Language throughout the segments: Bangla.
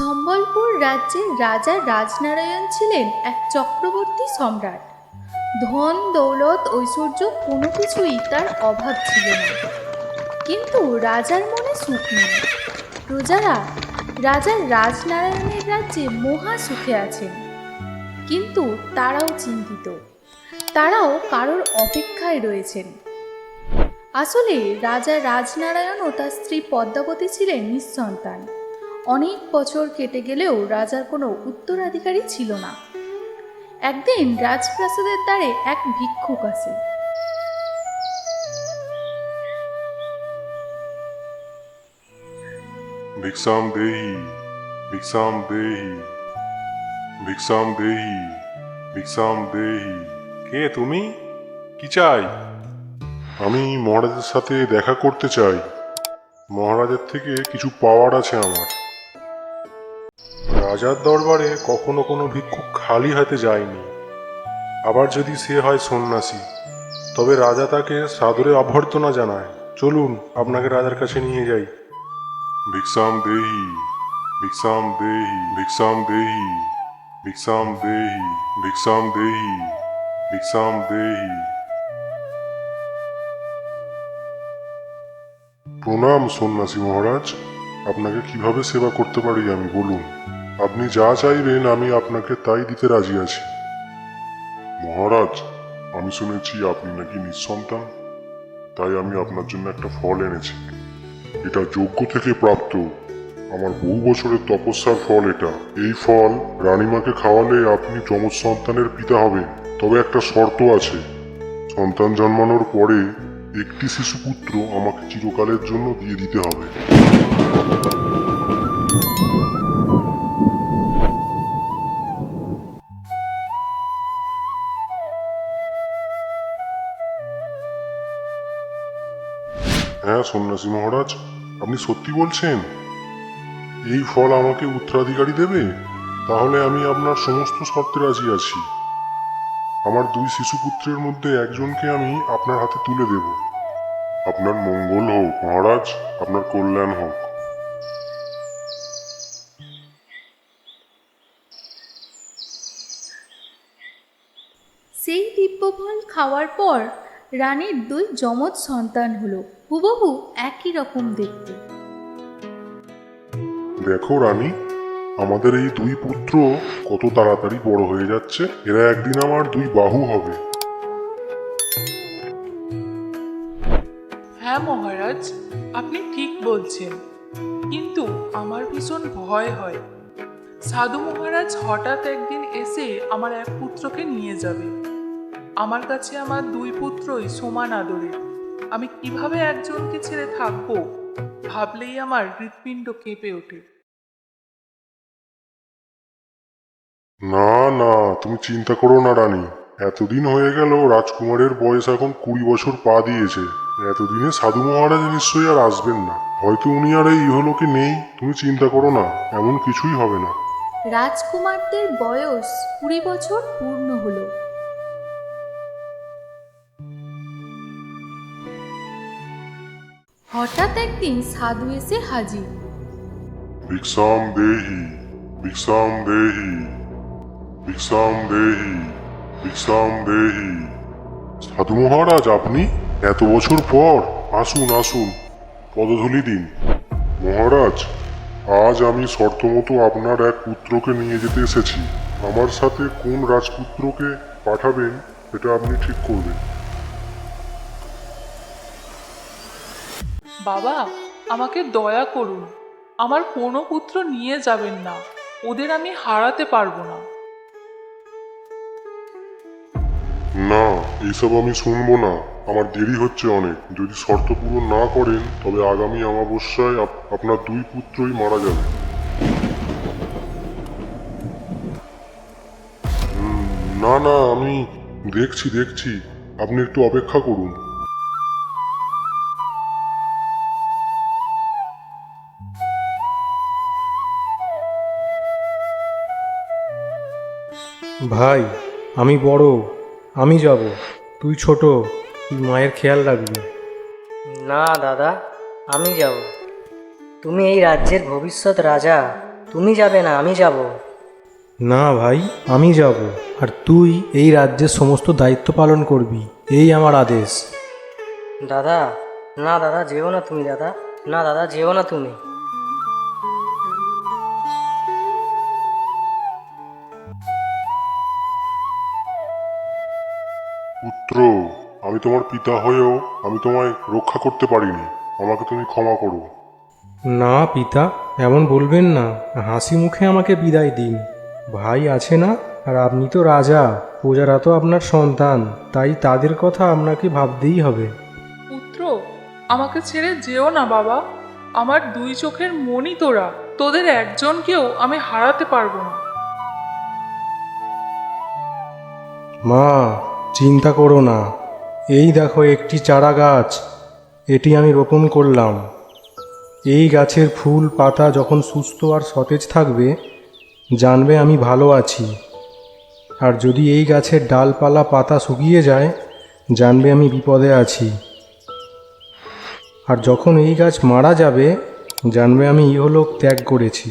সম্বলপুর রাজ্যের রাজা রাজনারায়ণ ছিলেন এক চক্রবর্তী সম্রাট। ধন, দৌলত, ঐশ্বর্য কোনো কিছুই তার অভাব ছিল না। কিন্তু রাজার মনে সুখ নেই। প্রজারা, রাজা রাজনারায়ণের রাজ্যে মহা সুখে আছেন। কিন্তু তারাও চিন্তিত। তারাও কারোর অপেক্ষায় রয়েছেন। আসলে রাজা রাজনারায়ণ ও তার স্ত্রী পদ্মাবতী ছিলেন নিঃসন্তান। অনেক বছর কেটে গেলেও রাজার কোনো উত্তরাধিকারী ছিল না। একদিন রাজপ্রাসাদের দ্বারে এক ভিক্ষুক আছে ভিক্ষাম দেহি ভিক্ষাম দেহি ভিক্ষাম দেহি ভিক্ষাম দেহি। কে তুমি? কি চাই? আমি মহারাজের সাথে দেখা করতে চাই। মহারাজের থেকে কিছু পাওয়ার আছে আমার। রাজার দরবারে কখনো কোনো ভিক্ষুক খালি হাতে যায়নি। আবার যদি সে হয় সন্ন্যাসী, তবে রাজা তাকে সাদরে অভ্যর্থনা জানায়, চলুন, আপনাকে রাজার কাছে নিয়ে যাই। ভিক্ষাম দেহি ভিক্ষাম দেহি ভিক্ষাম দেহি ভিক্ষাম দেহি ভিক্ষাম দেহি ভিক্ষাম দেহি। প্রণাম সন্ন্যাসী মহারাজ, আপনাকে কীভাবে সেবা করতে পারি আমি, বলুন। আপনি যা চাইবেন, আমি আপনাকে তাই দিতে রাজি আছি। মহারাজ, আমি শুনেছি আপনি নাকি নিঃসন্তান। তাই আমি আপনার জন্য একটা ফল এনেছি। এটা যজ্ঞ থেকে প্রাপ্ত। আমার বহু বছরের তপস্যার ফল এটা। এই ফল রানীমাকে খাওয়ালে আপনি যমজ সন্তানের পিতা হবেন। তবে একটা শর্ত আছে। সন্তান জন্মানোর পরে একটি শিশুপুত্র আমাকে চিরকালের জন্য দিয়ে দিতে হবে। হ্যাঁ সন্ন্যাসী মহারাজ, আপনি সত্যি বলছেন? এই ফল আমাকে উত্তরাধিকারী দেবে? তাহলে আমি আপনার সমস্ত শর্তে রাজি আছি। আমার দুই শিশুপুত্রের মধ্যে একজনকে আমি আপনার হাতে তুলে দেব। আপনার মঙ্গল হোক, মহারাজ, আপনার কল্যাণ হোক। সেই দিব্যফল খাওয়ার পর রানীর দুই যমজ সন্তান হলো। হুবহু একই রকম দেখতে। দেখো রানী আমাদের এই দুই পুত্র কত তাড়াতাড়ি বড় হয়ে যাচ্ছে। এরা একদিন আমার দুই বাহু হবে। হ্যাঁ মহারাজ আপনি ঠিক বলছেন। কিন্তু আমার ভীষণ ভয় হয়। সাধু মহারাজ হঠাৎ একদিন এসে আমার এক পুত্রকে নিয়ে যাবে। আমার কাছে আমার দুই পুত্রই সমান আদরের আমি কীভাবে একজনকে ছেড়ে থাকব? ভাবলেই আমার হৃৎপিণ্ড কেঁপে ওঠে। না না তুমি চিন্তা করো না রানী। এতদিন হয়ে গেল রাজকুমারের বয়স এখন কুড়ি বছর পা দিয়েছে। এতদিনে সাধু মহারাজ নিশ্চয়ই আর আসবেন না। হয়তো উনি আর এই ইহলোকে নেই তুমি চিন্তা করো না এমন কিছুই হবে না। রাজকুমারদের বয়স কুড়ি বছর পূর্ণ হলো। হঠাৎ একদিন সাধু এসে হাজির। ভিক্ষাম দেহি ভিক্ষাম দেহি ভিক্ষাম দেহি ভিক্ষাম দেহি। সাধু মহারাজ, আপনি এত বছর পর আসুন আসুন, পদধূলি দিন। মহারাজ, আজ আমি শর্তমতো আপনার এক পুত্রকে নিয়ে যেতে এসেছি। আমার সাথে কোন রাজপুত্রকে পাঠাবেন এটা আপনি ঠিক করবেন। বাবা, আমাকে দয়া করুন। আমার কোনো পুত্র নিয়ে যাবেন না। ওদের আমি হারাতে পারব না। না এইসব আমি শুনব না। আমার দেরি হচ্ছে অনেক। যদি শর্ত পূরণ না করেন, তবে আগামী অমাবস্যায় আপ- আপনার দুই পুত্রই মারা যাবে। না না, আমি দেখছি দেখছি। আপনি একটু অপেক্ষা করুন। ভাই আমি বড় আমি যাব। তুই ছোট তুই মায়ের খেয়াল রাখবি। না দাদা আমি যাব। তুমি এই রাজ্যের ভবিষ্যৎ রাজা তুমি যাবে না আমি যাব। না ভাই আমি যাব আর তুই এই রাজ্যের সমস্ত দায়িত্ব পালন করবি এই আমার আদেশ। দাদা না দাদা যেও না তুমি দাদা। না দাদা যেও না তুমি। পুত্র আমি তোমার পিতা হয়েও আমি তোমায় রক্ষা করতে পারিনি। আমাকে তুমি ক্ষমা করো। না পিতা এমন বলবেন না। হাসি মুখে আমাকে বিদায় দিন। ভাই আছে না? আর আপনি তো রাজা। প্রজারা তো আপনার সন্তান। তাই তাদের কথা আপনাকে ভাবতেই হবে। পুত্র আমাকে ছেড়ে যেও না বাবা। আমার দুই চোখের মনি তোরা। তোদের একজনকেও আমি হারাতে পারব না। মা চিন্তা করো না। এই দেখো একটি চারা গাছ। এটি আমি রোপণ করলাম। এই গাছের ফুল, পাতা যখন সুস্থ আর সতেজ থাকবে, জানবে আমি ভালো আছি। আর যদি এই গাছের ডালপালা, পাতা শুকিয়ে যায়, জানবে আমি বিপদে আছি। আর যখন এই গাছ মারা যাবে, জানবে আমি ইহলোক ত্যাগ করেছি।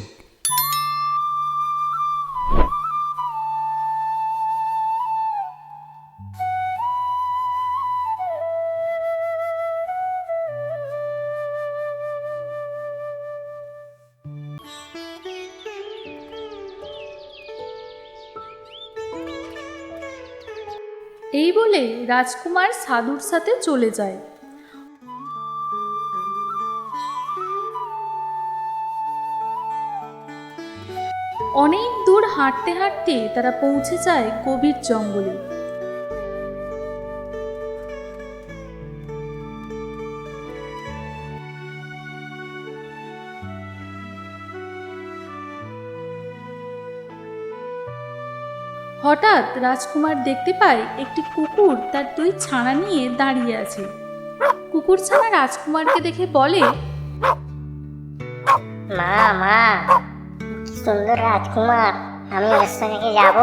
এই বলে রাজকুমার সাধুর সাথে চলে যায়। অনেক দূর হাঁটতে হাঁটতে তারা পৌঁছে যায় কবির জঙ্গলে। হঠাৎ রাজকুমার দেখতে পায় একটি কুকুর তার দুই ছানা নিয়ে দাঁড়িয়ে আছে। কুকুর ছানা রাজকুমারকে দেখে বলে, মা মা সুন্দর রাজকুমার। আমি ওর সঙ্গে যাব?